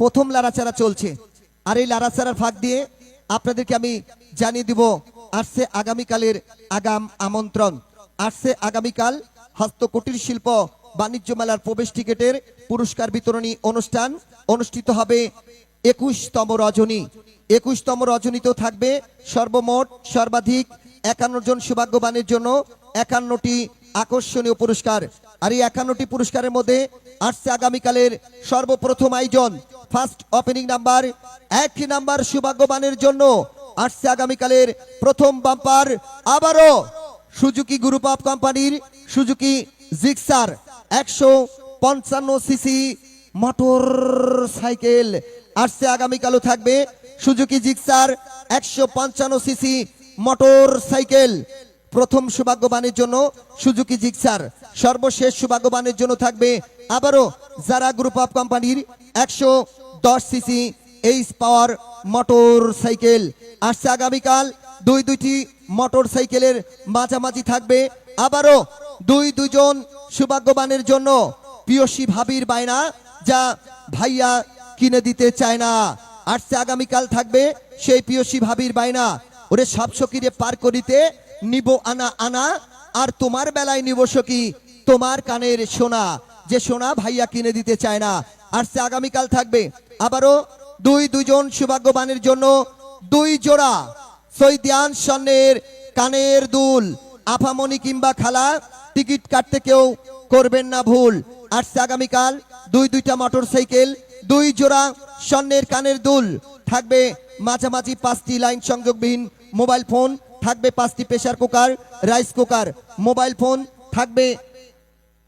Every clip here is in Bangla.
প্রথম লাড়াচাড়া চলছে। আর এই লাড়াচাড়ার ফাঁক দিয়ে আপনাদেরকে আমি জানিয়ে দিব, আসছে আগামীকালের আগাম আমন্ত্রণ। আসছে আগামীকাল হস্তকুটির শিল্প বাণিজ্য মেলার প্রবেশ টিকেটের পুরস্কার বিতরণী অনুষ্ঠান। অনুষ্ঠিত হবে একুশতম রজনী। একুশতম রজনীতেও থাকবে সর্বমোট সর্বাধিক একান্ন জন সৌভাগ্যবানের জন্য একান্নটি আকর্ষণীয় পুরস্কার। আর এই একান্নটি পুরস্কারের মধ্যে আসছে আগামীকালের সর্বপ্রথম আয়োজন ফার্স্ট ওপেনিং নাম্বার এক নাম্বার সৌভাগ্যবানের জন্য আসছে আগামীকালের প্রথম বাম্পার আবারও সুজুকি গ্রুপ অফ কোম্পানির সুজুকি জিক্সার একশো পঞ্চান্ন সিসি মোটর সাইকেল আসছে আগামীকালও থাকবে সুজুকি জিক্সার একশো পঞ্চান্ন সিসি মোটর সাইকেল প্রথম সৌভাগ্যবানের জন্য সুজুকি জিক্সার সর্বশেষ সৌভাগ্যবানের জন্য থাকবে আবারও যারা গ্রুপ অফ কোম্পানির একশো দশ CC H power motor cycle আসছে আগামীকাল। দুই দুইটি মোটর সাইকেলের মাঝামাঝি থাকবে। আবারও দুই দুজন সৌভাগ্যবানের জন্য পিয়সী ভাবির বায়না যা ভাইয়া কিনে দিতে চায় না। আসছে আগামীকাল থাকবে সেই পিয়সী ভাবির বায়না। ওরে সব সকিরে পার করিতে নিব আনা আনা, আর তোমার বেলায় নিব সখী, তোমার কানের সোনা। যে সোনা ভাইয়া কিনে দিতে চায় না। আসছে আগামীকাল থাকবে আবারও দুই দুজন সৌভাগ্যবানের জন্য দুই জোড়া সৈদিয়ান স্বর্ণের কানের দুল আফামনি কিংবা খালা, টিকিট কাটতে কেউ করবেন না ভুল। আসছে আগামীকাল দুই দুইটা মোটর সাইকেল দুই জোড়া স্বর্ণের কানের দুল। থাকবে মাঝামাঝি পাঁচটি লাইন সংযোগবিহীন মোবাইল ফোন, থাকবে পাঁচটি pressure cooker, rice cooker, mobile phone, থাকবে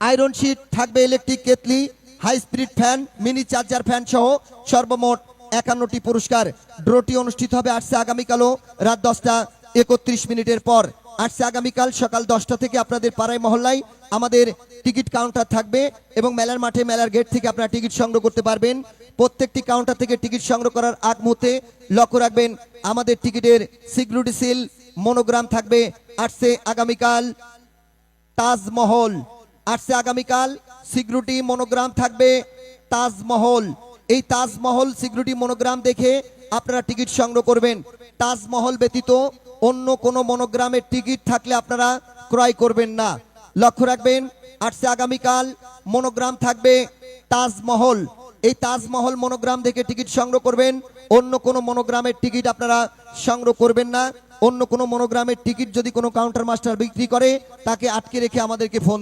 আয়রন শিট, থাকবে electric kettle high speed fan, mini charger fan সহ সর্বমোট একান্নটি পুরস্কার। ড্রটি অনুষ্ঠিত হবে আসছে আগামীকালও রাত দশটা একত্রিশ মিনিটের পর। আসছে আগামীকাল সকাল দশটা থেকে আপনাদের পাড়ায় মহল্লায় আমাদের টিকিট কাউন্টার থাকবে এবং মেলার মাঠে মেলার গেট থেকে আপনারা টিকিট সংগ্রহ করতে পারবেন। প্রত্যেকটি কাউন্টার থেকে টিকিট সংগ্রহ করার আগ মুহূর্তে লক্ষ্য রাখবেন, আমাদের টিকিটের সিকিউরিটি সিল, মনোগ্রাম থাকবে। আসছে আগামীকাল তাজমহল। আসছে আগামীকাল সিকিউরিটি মনোগ্রাম থাকবে তাজমহল। এই তাজমহল সিকিউরিটি মনোগ্রাম দেখে আপনারা টিকিট সংগ্রহ করবেন। তাজমহল ব্যতীত অন্য কোনো মনোগ্রামের টিকিট থাকলে আপনারা ক্রয় করবেন না। লক্ষ্য রাখবেন, আসছে আগামীকাল, মনোগ্রাম থাকবে তাজমহল। এই তাজমহল মনোগ্রাম দেখে টিকিট সংগ্রহ করবেন। অন্য কোনো মনোগ্রামের টিকিট আপনারা সংগ্রহ করবেন না। অন্য কোনো মনোগ্রামের টিকিট যদি কোনো কাউন্টার মাস্টার বিক্রি করে, তাকে আটকে রেখে আমাদেরকে ফোন